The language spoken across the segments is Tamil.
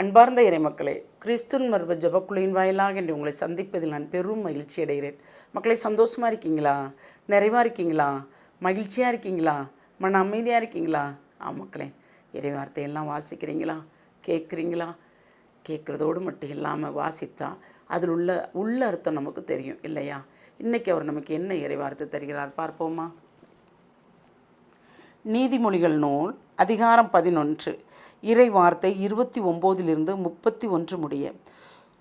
அன்பார்ந்த இறைமக்களே கிறிஸ்துன் மர்ப ஜபக்குழுவின் வாயிலாக என்று உங்களை சந்திப்பதில் நான் பெரும் மகிழ்ச்சி அடைகிறேன். மக்களை சந்தோஷமாக இருக்கீங்களா? நிறைவாக இருக்கீங்களா? மகிழ்ச்சியாக இருக்கீங்களா? மன அமைதியாக இருக்கீங்களா? ஆ மக்களே இறை வார்த்தையெல்லாம் வாசிக்கிறீங்களா? கேட்குறீங்களா? கேட்குறதோடு மட்டும் இல்லாமல் வாசித்தா அதில் உள்ள உள்ள அர்த்தம் நமக்கு தெரியும் இல்லையா? இன்றைக்கி அவர் நமக்கு என்ன இறை வார்த்தை தருகிறார் பார்ப்போமா? நீதிமொழிகள் நூல் அதிகாரம் பதினொன்று. இறை வார்த்தை இருபத்தி ஒம்போதிலிருந்து முப்பத்தி ஒன்று முடிய.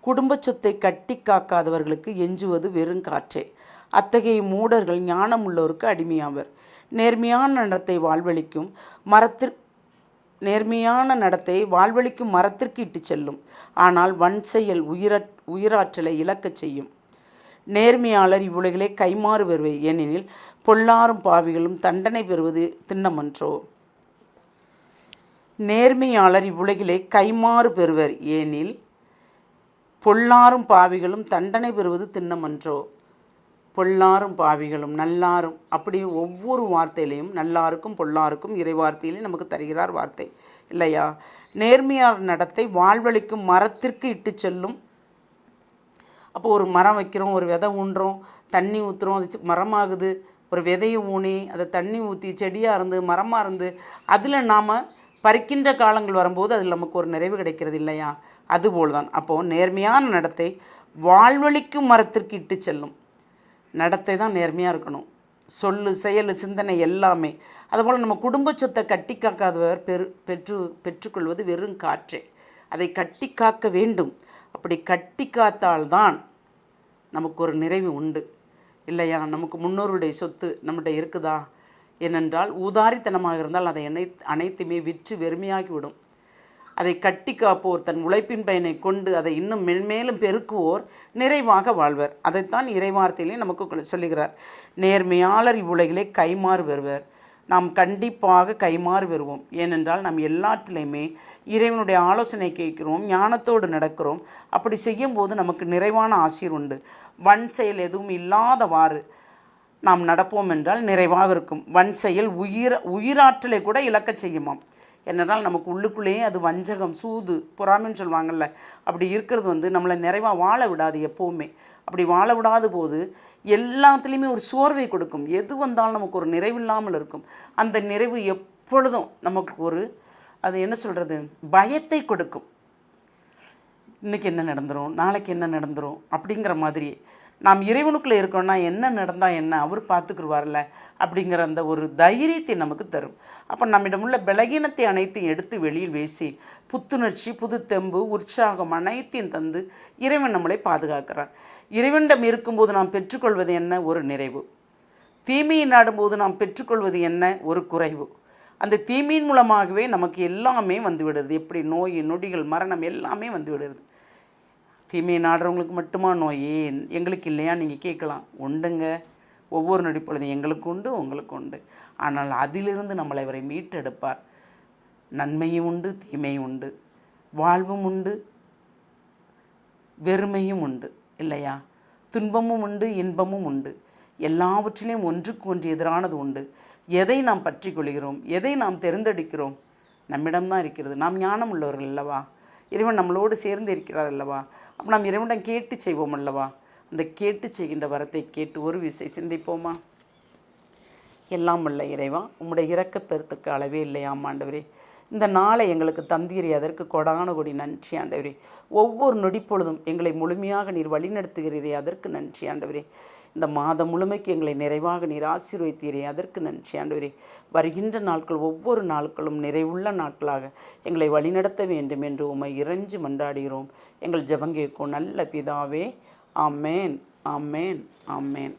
குடும்ப சொத்தை கட்டி காக்காதவர்களுக்கு எஞ்சுவது வெறும் காற்றே. அத்தகைய மூடர்கள் ஞானமுள்ளோருக்கு அடிமையாவர். நேர்மையான நடத்தை வாழ்வழிக்கும் மரத்திற் நேர்மையான நடத்தை வாழ்வழிக்கும் மரத்திற்கு இட்டுச் செல்லும். ஆனால் வன் செயல் உயிர உயிராற்றலை இழக்கச் செய்யும். நேர்மையாளர் இவ்வுலகிலே கைமாறு பெறுவை ஏனெனில் பொல்லாரும் பாவிகளும் தண்டனை பெறுவது திண்ணமன்றோ? நேர்மையாளர் இவ்வுலகிலே கைமாறு பெறுவர். ஏனில் பொல்லாரும் பாவிகளும் தண்டனை பெறுவது திண்ணமன்றோ? பொல்லாரும் பாவிகளும் நல்லாரும். அப்படி ஒவ்வொரு வார்த்தையிலையும் நல்லாருக்கும் பொல்லாருக்கும் இறை வார்த்தையிலையும் நமக்கு தருகிறார் வார்த்தை. இல்லையா? நேர்மையார் நடத்தை வாழ்வழிக்கும் மரத்திற்கு இட்டு செல்லும். அப்போ ஒரு மரம் வைக்கிறோம் ஒரு விதை ஊன்றோம் தண்ணி ஊற்றுறோம் அது மரமாகுது. ஒரு விதையை ஊனி அதை தண்ணி ஊற்றி செடியாக இருந்து மரமாக இருந்து அதில் நாம் பறிக்கின்ற காலங்கள் வரும்போது அதில் நமக்கு ஒரு நிறைவு கிடைக்கிறது இல்லையா? அதுபோல் தான் அப்போது நேர்மையான நடத்தை வாழ்வழிக்கும் மரத்திற்கு இட்டு செல்லும். நடத்தை தான் நேர்மையாக இருக்கணும். சொல்லு செயல் சிந்தனை எல்லாமே. அதுபோல் நம்ம குடும்ப சொத்தை கட்டி காக்காதவர் பெரு பெற்று பெற்றுக்கொள்வது வெறும் காற்றே. அதை கட்டி காக்க வேண்டும். அப்படி கட்டி காத்தால்தான் நமக்கு ஒரு நிறைவு உண்டு. இல்லையா? நமக்கு முன்னோருடைய சொத்து நம்மகிட்ட இருக்குதா? ஏனென்றால் ஊதாரித்தனமாக இருந்தால் அதை அனை அனைத்துமே விற்று வெறுமையாகி விடும் அதை கட்டி காப்போர் தன் உழைப்பின் பயனை கொண்டு அதை இன்னும் மென்மேலும் பெருக்குவோர் நிறைவாக வாழ்வர். அதைத்தான் இறைவார்த்தையிலே நமக்கு சொல்லுகிறார். நேர்மையாளர் இவ்வுலகிலே கைமாறு வருவர் நாம் கண்டிப்பாக கைமாறு வருவோம். ஏனென்றால் நாம் எல்லாத்திலையுமே இறைவனுடைய ஆலோசனை கேட்கிறோம் ஞானத்தோடு நடக்கிறோம். அப்படி செய்யும்போது நமக்கு நிறைவான ஆசீர் உண்டு. வன் செயல் எதுவும் இல்லாதவாறு நாம் நடப்போம் என்றால் நிறைவாக இருக்கும். வன் செயல் உயிர் உயிராற்றலை கூட இழக்க செய்யுமாம். என்னென்னால் நமக்கு உள்ளுக்குள்ளேயே அது வஞ்சகம் சூது பொறாமைன்னு சொல்லுவாங்கள்ல அப்படி இருக்கிறது வந்து நம்மளை நிறைவாக வாழ விடாது எப்போவுமே. அப்படி வாழ விடாத போது எல்லாத்துலேயுமே ஒரு சோர்வை கொடுக்கும். எது வந்தாலும் நமக்கு ஒரு நிறைவில்லாமல் இருக்கும். அந்த நிறைவு எப்பொழுதும் நமக்கு ஒரு அது என்ன சொல்கிறது பயத்தை கொடுக்கும். இன்றைக்கி என்ன நடந்துடும் நாளைக்கு என்ன நடந்துடும் அப்படிங்கிற மாதிரி நாம் இறைவனுக்குள்ளே இருக்கோம்னா என்ன நடந்தால் என்ன? அவர் பார்த்துக்குருவார்ல அப்படிங்கிற அந்த ஒரு தைரியத்தை நமக்கு தரும். அப்போ நம்மிடம் உள்ள பலகீனத்தை அனைத்தையும் எடுத்து வெளியில் வீசி புத்துணர்ச்சி புதுத்தெம்பு உற்சாகம் அனைத்தையும் தந்து இறைவன் நம்மளை பாதுகாக்கிறார். இறைவனிடம் இருக்கும்போது நாம் பெற்றுக்கொள்வது என்ன? ஒரு நிறைவு. தீமையை நாடும்போது நாம் பெற்றுக்கொள்வது என்ன? ஒரு குறைவு. அந்த தீமையின் மூலமாகவே நமக்கு எல்லாமே வந்து விடுறது எப்படி நோய் நொடிகள் மரணம் எல்லாமே வந்து விடுறது தீமையை நாடுறவங்களுக்கு மட்டுமா நோய்? எங்களுக்கு இல்லையா? நீங்கள் கேட்கலாம். உண்டுங்க. ஒவ்வொரு நொடி எங்களுக்கு உண்டு உங்களுக்கு உண்டு. ஆனால் அதிலிருந்து நம்மளை இவரை மீட்டெடுப்பார். நன்மையும் உண்டு தீமையும் உண்டு. வாழ்வும் உண்டு வெறுமையும் உண்டு இல்லையா? துன்பமும் உண்டு இன்பமும் உண்டு. எல்லாவற்றிலையும் ஒன்றுக்கு ஒன்று எதிரானது உண்டு. எதை நாம் பற்றி கொள்கிறோம்? எதை நாம் தெரிந்தெடுக்கிறோம்? நம்மிடம்தான் இருக்கிறது. நாம் ஞானம் உள்ளவர்கள் அல்லவா? இறைவன் நம்மளோடு சேர்ந்து இருக்கிறார் அல்லவா? அப்போ நாம் இறைவனிடம் கேட்டு செய்வோம் அல்லவா? அந்த கேட்டு செய்கின்ற வரத்தை கேட்டு ஒரு விசை சிந்திப்போமா? எல்லாம் உள்ள இறைவா உம்முடைய இறக்கப்பெருத்துக்கு அளவே இல்லையாம் ஆண்டவரே. இந்த நாளை எங்களுக்கு தந்தீரே அதற்கு கொடான கொடி நன்றி ஆண்டவரே. ஒவ்வொரு நொடிப்பொழுதும் எங்களை முழுமையாக நீர் வழிநடத்துகிறீரே அதற்கு நன்றி ஆண்டவரே. இந்த மாதம் முழுமைக்கு எங்களை நிறைவாக நீர் ஆசீர்வதித்தீரே. அதற்கு நன்றி. ஆண்டவரே வருகின்ற நாட்கள் ஒவ்வொரு நாட்களும் நிறைவுள்ள நாட்களாக எங்களை வழிநடத்த வேண்டும் என்று உமை இறைஞ்சு மன்றாடுகிறோம். எங்கள் ஜெபங்கேக்கும் நல்ல பிதாவே ஆமேன் ஆமேன் ஆமேன்.